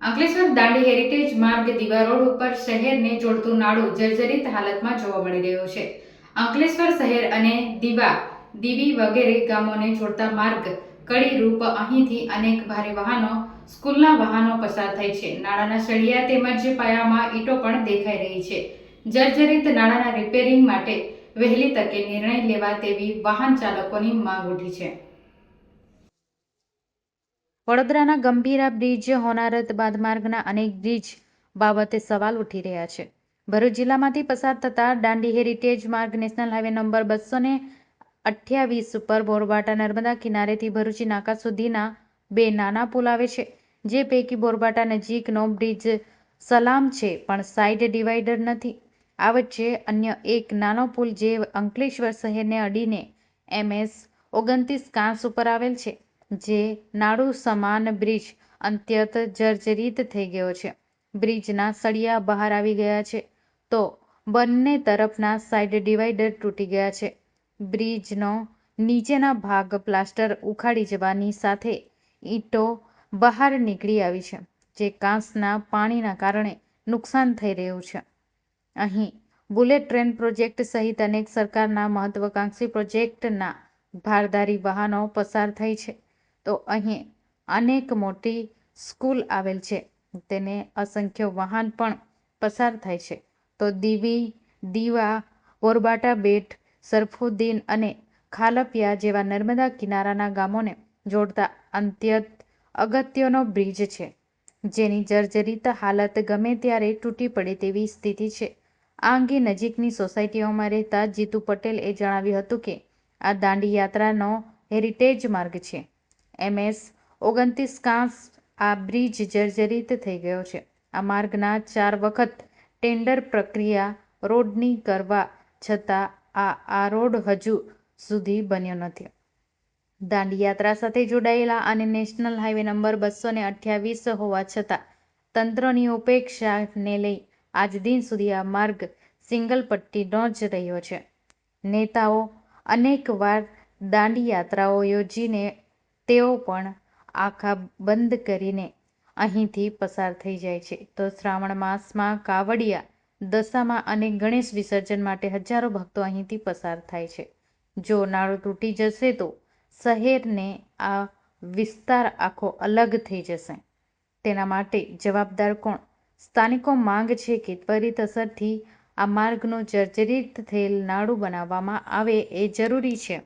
Ankleshwar Dandi heritage માર્ગ દીવા road ઉપર શહેરને જોડતું નાળું જર્જરિત હાલતમાં જોવા મળી રહ્યું છે. અંકલેશ્વર શહેર અને દીવા, દીવી વગેરે ગામોને જોડતા માર્ગ કડી રૂપ અહીંથી અનેક ભારે વાહનો, સ્કૂલના વાહનો પસાર થાય છે. નાળાના સળિયા તેમજ પાયામાં ઈંટો પણ દેખાઈ રહી છે. જર્જરિત નાળાના રિપેરિંગ માટે વહેલી તકે નિર્ણય લેવા તેવી વાહન ચાલકોની માંગ ઉઠી છે. વડોદરાના ગંભીરા બ્રિજ હોનારત બાદ માર્ગના અનેક બ્રિજ બાબતે સવાલ ઉઠી રહ્યા છે. ભરૂચ જિલ્લામાંથી પસાર થતા દાંડી હેરિટેજ માર્ગ નેશનલ હાઈવે નંબર બસો ને અઠ્યાવીસ ઉપર બોરબાટા નર્મદા કિનારેથી ભરૂચી નાકા સુધીના બે નાના પુલ આવે છે, જે પૈકી બોરબાટા નજીકનો બ્રિજ સલામ છે, પણ સાઇડ ડિવાઈડર નથી. આ વચ્ચે અન્ય એક નાનો પુલ જે અંકલેશ્વર શહેરને અડીને એમએસ ઓગણત્રીસ કાંસ ઉપર આવેલ છે. જે નાડુ સમાન બ્રિજ અત્યંત જર્જરિત થઈ ગયો છે. બ્રિજના સળિયા બહાર આવી ગયા છે. તો બંને તરફના સાઇડ ડિવાઈડર તૂટી ગયા છે. બ્રિજનો નીચેના ભાગ પ્લાસ્ટર ઉખાડી જવાની સાથે ઈંટો બહાર નીકળી આવી છે, જે કાંસના પાણીના કારણે નુકસાન થઈ રહ્યું છે. અહીં બુલેટ ટ્રેન પ્રોજેક્ટ સહિત અનેક સરકારના મહત્વકાંક્ષી પ્રોજેક્ટના ભારદારી વાહનો પસાર થઈ છે. તો અહીં અનેક મોટી સ્કૂલ આવેલ છે. તેને અસંખ્ય વાહન પણ પસાર થાય છે. તો દીવી, દીવા ઓરબાટા બેટ, સરફુદ્દીન અને ખાલપિયા જેવા નર્મદા કિનારાના ગામોને જોડતા અંત્યત અગત્યનો બ્રિજ છે. જેની જર્જરિત હાલત ગમે ત્યારે તૂટી પડે તેવી સ્થિતિ છે. આ અંગે નજીકની સોસાયટીઓમાં રહેતા જીતુ પટેલ એ જણાવ્યું હતું કે આ દાંડી યાત્રાનો હેરિટેજ માર્ગ છે. એમએસ ઓગણત્રીસ કાંસ આ બ્રિજ જર્જરિત થઈ ગયો છે. આ માર્ગના ચાર વખત ટેન્ડર પ્રક્રિયા રોડની કરવા છતાં આ આ રોડ હજુ સુધી બન્યો નથી. દાંડી યાત્રા સાથે જોડાયેલા અને નેશનલ હાઈવે નંબર બસો ને અઠ્યાવીસ હોવા છતાં તંત્રની ઉપેક્ષાને લઈ આજ દિન સુધી આ માર્ગ સિંગલ પટ્ટીનો જ રહ્યો છે. નેતાઓ અનેકવાર દાંડી યાત્રાઓ યોજીને તેઓ પણ આખા બંધ કરીને અહીંથી પસાર થઈ જાય છે. તો શ્રાવણ માસમાં કાવડિયા, દશામાં અને ગણેશ વિસર્જન માટે હજારો ભક્તો અહીંથી પસાર થાય છે. જો નાળું તૂટી જશે તો શહેરને આ વિસ્તાર આખો અલગ થઈ જશે. તેના માટે જવાબદાર કોણ? સ્થાનિકો માંગ છે કે ત્વરિત અસરથી આ માર્ગનું જર્જરિત થયેલ નાળું બનાવવામાં આવે એ જરૂરી છે.